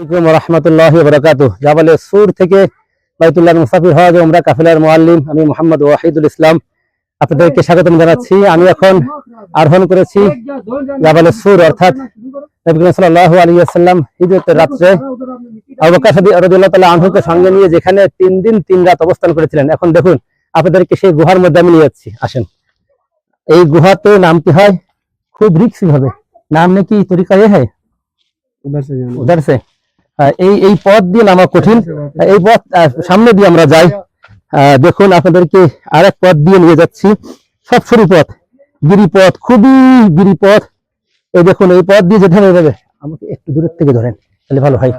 আলাইকুম রহমতুল্লাহ বরকাত জাবালে সুর থেকে বাইতুল্লাহ মুসাফির হওয়া যে আমরা কাফিলার মোয়াল্লিম আমি মোহাম্মদ ওয়াহিদুল ইসলাম। আপনাদেরকে স্বাগতম জানাচ্ছি। আমি এখন আরোহণ করেছি জাবালে সুর অর্থাৎ হিজরতের রাত্রে আনহুকে সঙ্গে নিয়ে যেখানে তিন দিন তিন রাত অবস্থান করেছিলেন। এখন দেখুন আপনাদেরকে সেই গুহার মধ্যে আমি নিয়ে যাচ্ছি। আসেন। এই গুহাতে নামতে হয় খুব রিক্সি ভাবে। নাম নাকি তরিকা হয়? সে এই এই পথ দিয়ে নামা কঠিন। এই পথ সামনে দিয়ে আমরা যাই। দেখুন, আপনাদেরকে আরেক পথ দিয়ে নিয়ে যাচ্ছি। সব সরু পথ, গিরিপথ, খুবই গিরিপথ। এই দেখুন, এই পথ দিয়ে যেতে হবে আমাকে একটু দূরের থেকে ধরেন, তাহলে ভালো হয়।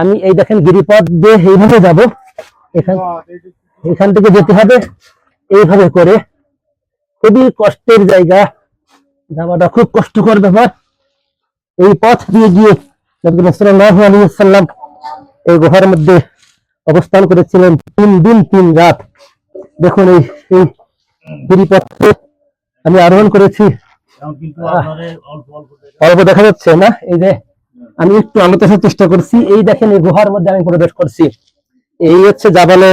আমি এই দেখেন, গিরিপথ দিয়ে এইভাবে যাব। এখান এখান থেকে যেতে হবে, এইভাবে করে। খুবই কষ্টের জায়গা। যাওয়াটা খুব কষ্টকর ব্যাপার। এই পথ দিয়ে গিয়ে এই গুহার মধ্যে অবস্থান করেছিলেন তিন দিন তিন রাত। দেখুন এই এই গিরিপথে আমি আরোহণ করেছি। অল্প দেখা যাচ্ছে না? এই যে আমি একটু আলোতে চেষ্টা করছি। এই দেখেন এই গুহার মধ্যে আমি প্রবেশ করছি। এই হচ্ছে জাবালে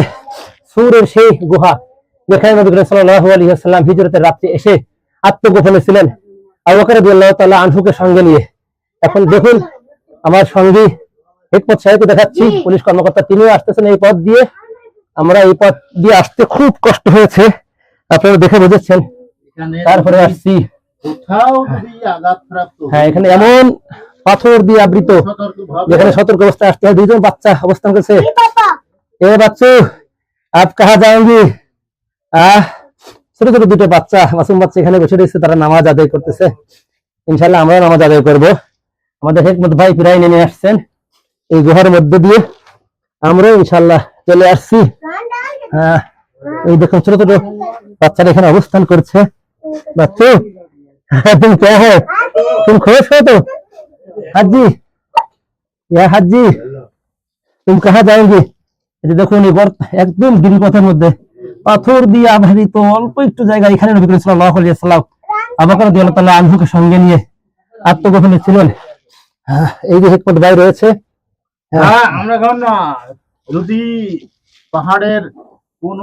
সুরের সেই গুহা। যেখানে নবী সাল্লাল্লাহু আলাইহি ওয়াসাল্লাম হিজরতের রাত্রে এসে আত্মগোপনে ছিলেন। আবু বকর রাদিয়াল্লাহু তাআলা আনহুকে সঙ্গে নিয়ে। এখন দেখুন আমার সঙ্গী হেকমত সাহেবকে দেখাচ্ছি। পুলিশ কর্মকর্তা তিনিও আসতেছেন এই পথ দিয়ে। আমরা এই পথ দিয়ে আসতে খুব কষ্ট হয়েছে। আপনারা দেখে বুঝেছেন। তারপরে আসছি। হ্যাঁ এখানে এমন পাথর দিয়ে আবৃত। যেখানে সতর্ক অবস্থায় আসতে হয়। দুইজন বাচ্চা অবস্থান করছে। এ বাচ্চু আপ কাহা যাওঙ্গি? আহ ছোট ছোট দুটো বাচ্চা মাসুম বাচ্চা এখানে বসে রয়েছে। তারা নামাজ আদায় করতেছে। ইনশাল্লাহ আমরাও নামাজ আদায় করব। আমাদের হেকমত ভাই প্রায় নেমে আসছেন। এই গুহার মধ্যে দিয়ে আমরা ইনশাল্লাহ চলে আসছি। হ্যাঁ এই দেখুন ছোট ছোট বাচ্চারা এখানে অবস্থান করছে। বাচ্চু, তুমি কে হ্যাঁ তুমি খোশ হো তো। হাজি ইয়া হাজি তুমি কাহা যাওগে? এটা দেখুন একদম দিন পথের মধ্যে। পাথর দিয়ে আভারিত অল্প একটু জায়গা এখানে নবী করিম সাল্লাহ আলিয়া সাল্লাম আবাকর দিয়াল তাল্লাহ আনহুকে সঙ্গে নিয়ে আত্মগোপনে ছিলেন। এই যে হিকমত ভাই রয়েছে। হ্যাঁ। আমরা কেমন যদি পাহাড়ের কোন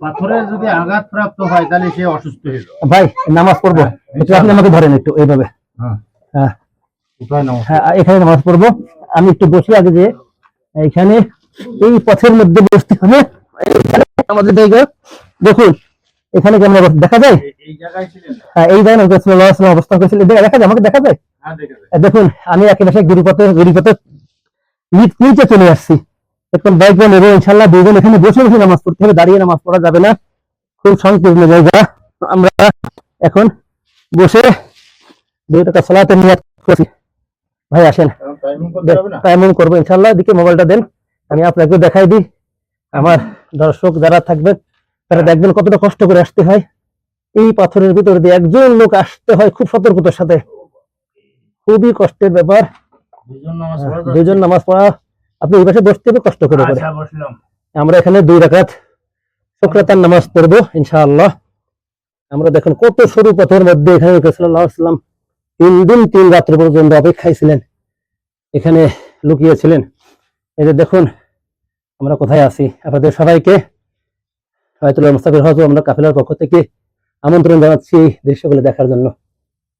পাথরের যদি আঘাতপ্রাপ্ত হয় তাহলে সে অসুস্থ হয়ে ভাই নামাজ পড়ব। একটু আপনি আমাকে ধরেন একটু এইভাবে। হ্যাঁ। হ্যাঁ। হ্যাঁ এখানে নামাজ পড়ব। আমি একটু বসি আগে যে এখানে এই পথের মধ্যে বসতে হবে। আমাদের জায়গা। দেখুন এখানে কেমন দেখা যায়? এই জায়গায় হ্যাঁ, এই জায়গায় অবস্থান করেছিল দেখা যায় আমাকে দেখা যায়? হ্যাঁ দেখুন আমি একেবারে গিরিপথে গিরিপথে নিচ- চলে আসছি। এখন বাইক নেব ইনশাল্লাহ দুজন এখানে বসে বসে নামাজ পড়তে হবে দাঁড়িয়ে নামাজ পড়া যাবে না। খুব সংকীর্ণ জায়গা। আমরা এখন বসে দুই টাকা সালাতে নিয়ে করছি। ভাই আসেন। টাইমিং করব ইনশাল্লাহ এদিকে মোবাইলটা দেন আমি আপনাকে দেখাই দিই। আমার দর্শক যারা থাকবে তারা দেখবেন কতটা কষ্ট করে আসতে হয়। এই পাথরের ভিতর দিয়ে একজন লোক আসতে হয় খুব সতর্কতার সাথে। খুবই কষ্টের ব্যাপার। দুজন নামাজ পড়া আপনি এই পাশে বসতে হবে কষ্ট করে করে। আচ্ছা আমরা এখানে দুই রাকাত শুক্রাতার নামাজ পড়ব ইনশাআল্লাহ। আমরা দেখুন কত সরু পথের মধ্যে এখানে সাল্লাম তিন দিন তিন রাত্র পর্যন্ত অপেক্ষায় ছিলেন। এখানে লুকিয়েছিলেন। এই যে দেখুন আমরা কোথায় আছি? আপনাদের সবাইকে হয়তো মুস্তাফির হয়তো আমরা কাফিলার পক্ষ থেকে আমন্ত্রণ জানাচ্ছি এই দৃশ্যগুলো দেখার জন্য।